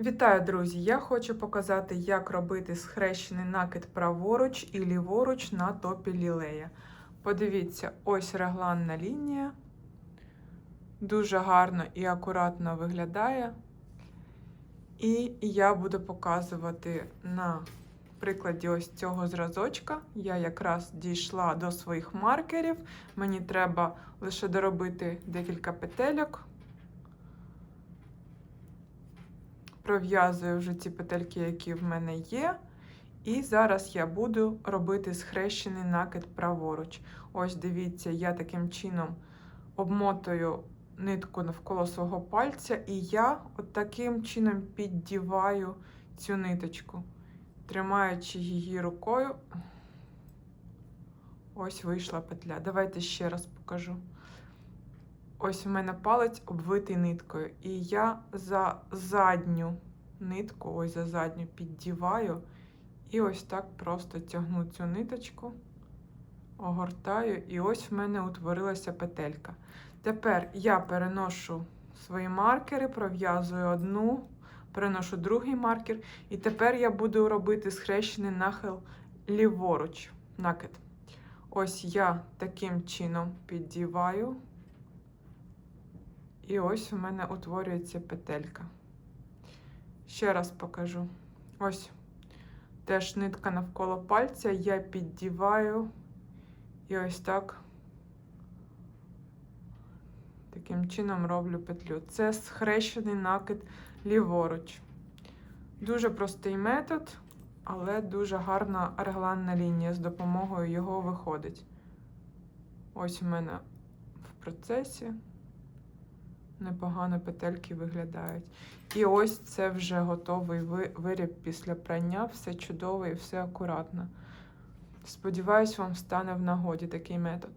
Вітаю, друзі! Я хочу показати, як робити схрещений накид праворуч і ліворуч на топі лілея. Подивіться, ось регланна лінія. Дуже гарно і акуратно виглядає. І я буду показувати на прикладі ось цього зразочка. Я якраз дійшла до своїх маркерів. Мені треба лише доробити декілька петельок. Пров'язую вже ці петельки, які в мене є. І зараз я буду робити схрещений накид праворуч. Ось дивіться, я таким чином обмотую нитку навколо свого пальця, і я от таким чином піддіваю цю ниточку, тримаючи її рукою. Ось вийшла петля. Давайте ще раз покажу. Ось у мене палець обвитий ниткою. І я за задню нитку, ось за задню піддіваю. І ось так просто тягну цю ниточку, огортаю, і ось в мене утворилася петелька. Тепер я переношу свої маркери, пров'язую одну, переношу другий маркер, і тепер я буду робити схрещений нахил ліворуч, накид. Ось я таким чином піддіваю. І ось у мене утворюється петелька. Ще раз покажу. Ось теж нитка навколо пальця, я піддіваю і ось так таким чином роблю петлю. Це схрещений накид ліворуч. Дуже простий метод, але дуже гарна регланна лінія з допомогою його виходить. Ось у мене в процесі непогано петельки виглядають. І ось це вже готовий виріб після прання, все чудово і все акуратно. Сподіваюсь, вам стане в нагоді такий метод.